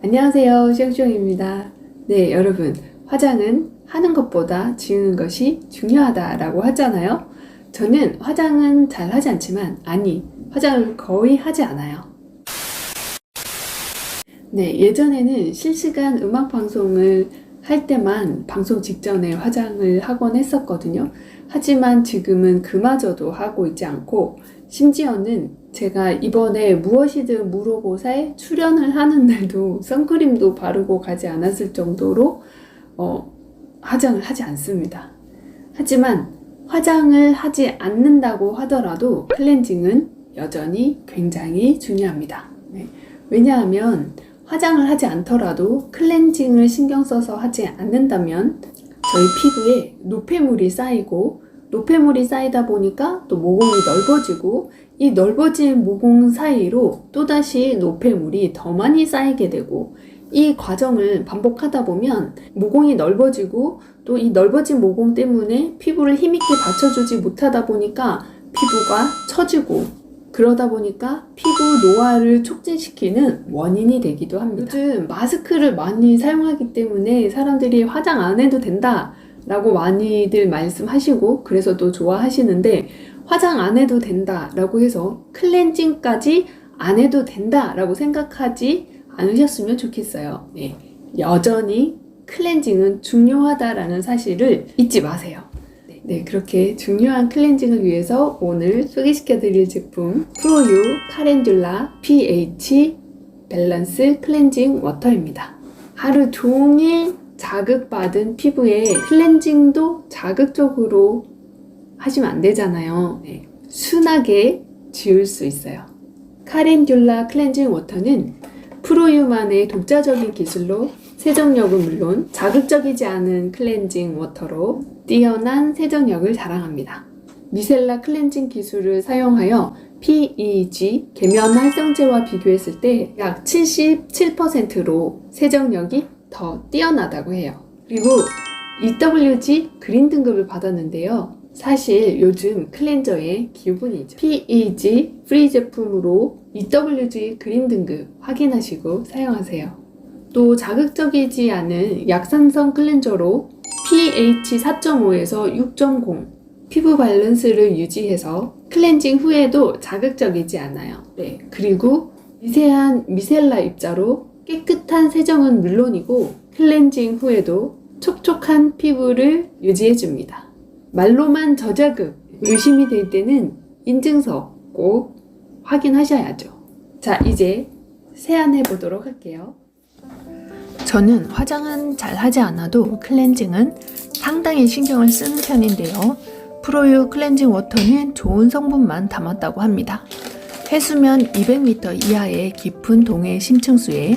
안녕하세요. 숑숑입니다. 네, 여러분. 화장은 하는 것보다 지우는 것이 중요하다라고 하잖아요. 저는 화장은 잘 하지 않지만, 아니, 화장을 거의 하지 않아요. 네, 예전에는 실시간 음악 방송을 할 때만 방송 직전에 화장을 하곤 했었거든요. 하지만 지금은 그마저도 하고 있지 않고, 심지어는 제가 이번에 무엇이든 물어보사에 출연을 하는 날도 선크림도 바르고 가지 않았을 정도로 어, 화장을 하지 않습니다. 하지만 화장을 하지 않는다고 하더라도 클렌징은 여전히 굉장히 중요합니다. 네. 왜냐하면 화장을 하지 않더라도 클렌징을 신경 써서 하지 않는다면 저희 피부에 노폐물이 쌓이고 노폐물이 쌓이다 보니까 또 모공이 넓어지고 이 넓어진 모공 사이로 또다시 노폐물이 더 많이 쌓이게 되고 이 과정을 반복하다 보면 모공이 넓어지고 또 이 넓어진 모공 때문에 피부를 힘있게 받쳐주지 못하다 보니까 피부가 처지고 그러다 보니까 피부 노화를 촉진시키는 원인이 되기도 합니다. 요즘 마스크를 많이 사용하기 때문에 사람들이 화장 안 해도 된다 라고 많이들 말씀하시고 그래서 또 좋아하시는데 화장 안 해도 된다 라고 해서 클렌징까지 안 해도 된다 라고 생각하지 않으셨으면 좋겠어요. 네. 여전히 클렌징은 중요하다라는 사실을 잊지 마세요. 네, 네, 그렇게 중요한 클렌징을 위해서 오늘 소개시켜 드릴 제품 프로유 카렌듈라 pH 밸런스 클렌징 워터입니다. 하루 종일 자극받은 피부에 클렌징도 자극적으로 하시면 안 되잖아요. 네, 순하게 지울 수 있어요. 카렌듈라 클렌징 워터는 프로유만의 독자적인 기술로 세정력은 물론 자극적이지 않은 클렌징 워터로 뛰어난 세정력을 자랑합니다. 미셀라 클렌징 기술을 사용하여 PEG 계면 활성제와 비교했을 때 약 77%로 세정력이 더 뛰어나다고 해요. 그리고 EWG 그린 등급을 받았는데요. 사실 요즘 클렌저의 기본이죠. PEG 프리 제품으로 EWG 그린 등급 확인하시고 사용하세요. 또 자극적이지 않은 약산성 클렌저로 pH 4.5에서 6.0 피부 밸런스를 유지해서 클렌징 후에도 자극적이지 않아요. 네. 그리고 미세한 미셀라 입자로 깨끗한 세정은 물론이고 클렌징 후에도 촉촉한 피부를 유지해줍니다. 말로만 저자극, 의심이 될 때는 인증서 꼭 확인하셔야죠. 자, 이제 세안해 보도록 할게요. 저는 화장은 잘 하지 않아도 클렌징은 상당히 신경을 쓰는 편인데요. 프로유 클렌징 워터는 좋은 성분만 담았다고 합니다. 해수면 200m 이하의 깊은 동해 심층수에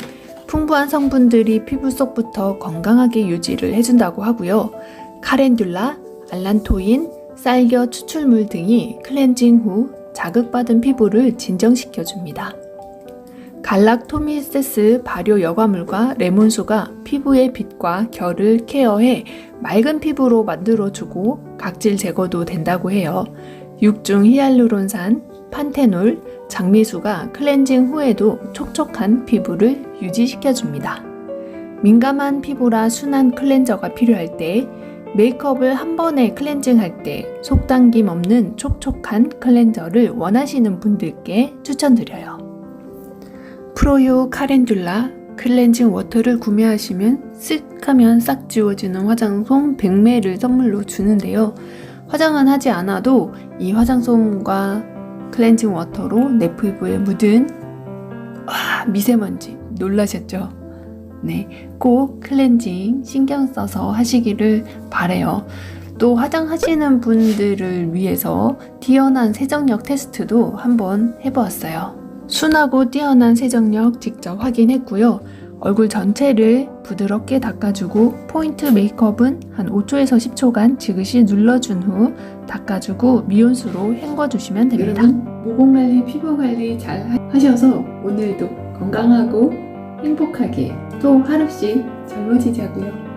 풍부한 성분들이 피부 속부터 건강하게 유지를 해준다고 하고요. 카렌듈라, 알란토인, 쌀겨 추출물 등이 클렌징 후 자극받은 피부를 진정시켜줍니다. 갈락토미세스 발효 여과물과 레몬수가 피부의 빛과 결을 케어해 맑은 피부로 만들어주고 각질 제거도 된다고 해요. 육중 히알루론산, 판테놀, 장미수가 클렌징 후에도 촉촉한 피부를 유지시켜줍니다. 민감한 피부라 순한 클렌저가 필요할 때 메이크업을 한 번에 클렌징할 때 속당김 없는 촉촉한 클렌저를 원하시는 분들께 추천드려요. 프로유 카렌듈라 클렌징 워터를 구매하시면 쓱 하면 싹 지워지는 화장솜 100매를 선물로 주는데요. 화장은 하지 않아도 이 화장솜과 클렌징 워터로 내 피부에 묻은 와, 미세먼지 놀라셨죠? 네, 꼭 클렌징 신경 써서 하시기를 바래요. 또 화장하시는 분들을 위해서 뛰어난 세정력 테스트도 한번 해보았어요. 순하고 뛰어난 세정력 직접 확인했고요. 얼굴 전체를 부드럽게 닦아주고 포인트 메이크업은 한 5초에서 10초간 지그시 눌러준 후 닦아주고 미온수로 헹궈주시면 됩니다. 모공 관리, 피부 관리 잘 하셔서 오늘도 건강하고 행복하게 또 하루씩 젊어지자고요.